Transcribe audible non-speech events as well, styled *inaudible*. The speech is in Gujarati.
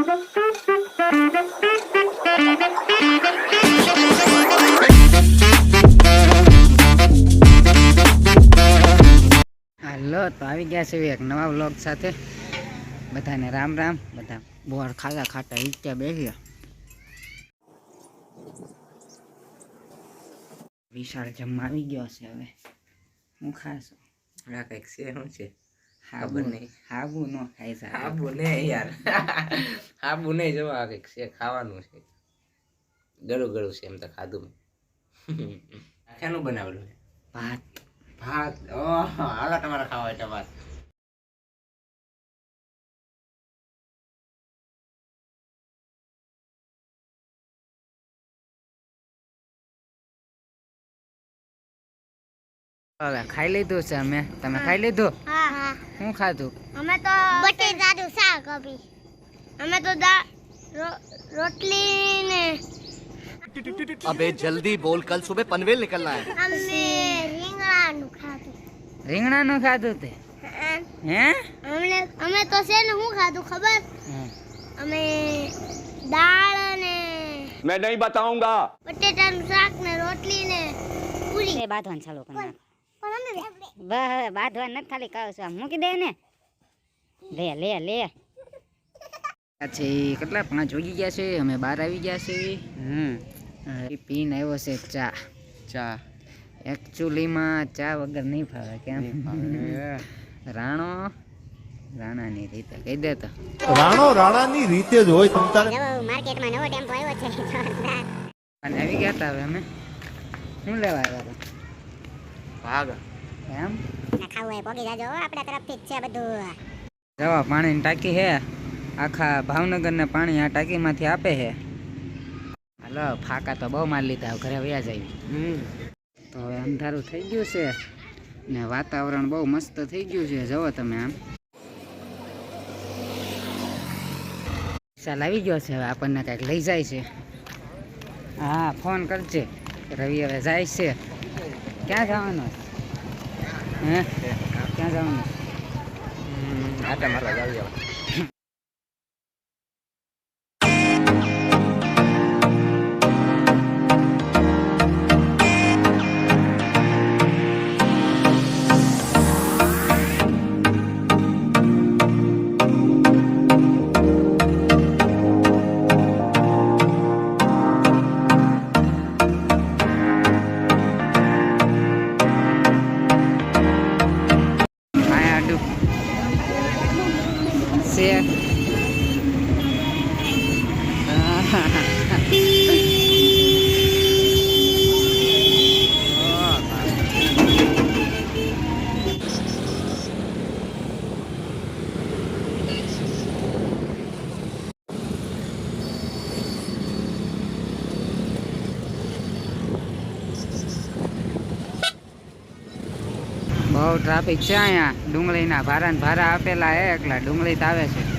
હાલો, તો આવી ગયા છે એક નવા વ્લોગ સાથે. બધાને રામ રામ. બધા બોર ખાતા ખાતા ઈચ્છા બેસ્યા વિશાળ જમવા આવી ગયો છે હવે. હું ખાશો? આ કંઈક છે, શું છે? હાબુ નહીં. *laughs* હાબુ નો ખાઈ આબુ ને યાર. આબુ નહીં જો આ કંઈક છે ખાવાનું છે. ગળું ગળું છે એમ તો ખાધું મેં. *laughs* શાનું બનાવેલું છે? ભાત. ભાત. ઓહ હાલો તમારે ખાવા એટલે ભાત. હવે ખાઈ લીધું છે અમે. તમે ખાઈ લીધું? શું ખાધું અમે તો બટેટાનું શાક અભી અમે તો દા રો- રોટલી ને अबे जल्दी बोल कल सुबह पनवेल निकलना है અમે રીંગણાનું ખાધું રીંગણાનું ખાધું તે હે અમને અમે તો છે ને શું ખાધું ખબર હમ. અમે દાળ અને मैं नहीं बताऊंगा બટેટાનું શાક ને રોટલી ને પૂરી એ બાંધવાનું ચાલુ કરી નાખ પણ અમે બસ બાંધવાનું નથી ખાલી કહું છું. આમ મૂકી દે ને. લે લે લે. પછી કેટલા પાંચ જોગી ગયા છે અમે બહાર આવી ગયા છે. હમ. પીન આવ્યો છે ચા. ચા. એકચ્યુઅલીમાં ચા વગર નહીં ફાવે કેમ? રાણો રાણાની રીતે કહી દેતો રાણો રાણાની રીતે જ હોય તમ તારે માર્કેટમાં નવો ટેમ્પો આવ્યો છે. અને આવી ગયા હતા હવે અમે. શું લેવા આવ્યા ભાગ. એમ? ખાવું હોય પોગી જાજો આપણા તરફથી જ છે બધું. જવા પાણીની ટાંકી હે. આખા ભાવનગરને પાણી આ ટાંકીમાંથી આપે છે હાલો ફાકા તો બહુ માર લીધા ઘરે વયા જાય. તો હવે અંધારું થઈ ગયું છે. ને વાતાવરણ બહુ મસ્ત થઈ ગયું છે જવો તમે આમ. ચાલ આવી ગયો છે હવે આપણને કાંઈક લઈ જાય છે. હા ફોન કરજે. રવિ હવે જાય છે. ક્યાં જવાનું? હે? ક્યાં જવાનું? આટા મારવા જાવ See ya. *laughs* Uh-huh. બહુ ટ્રાફિક છે અહીંયા. ડુંગળીના ભારા ભારા આપેલા હે એકલા ડુંગળી તો આવે છે.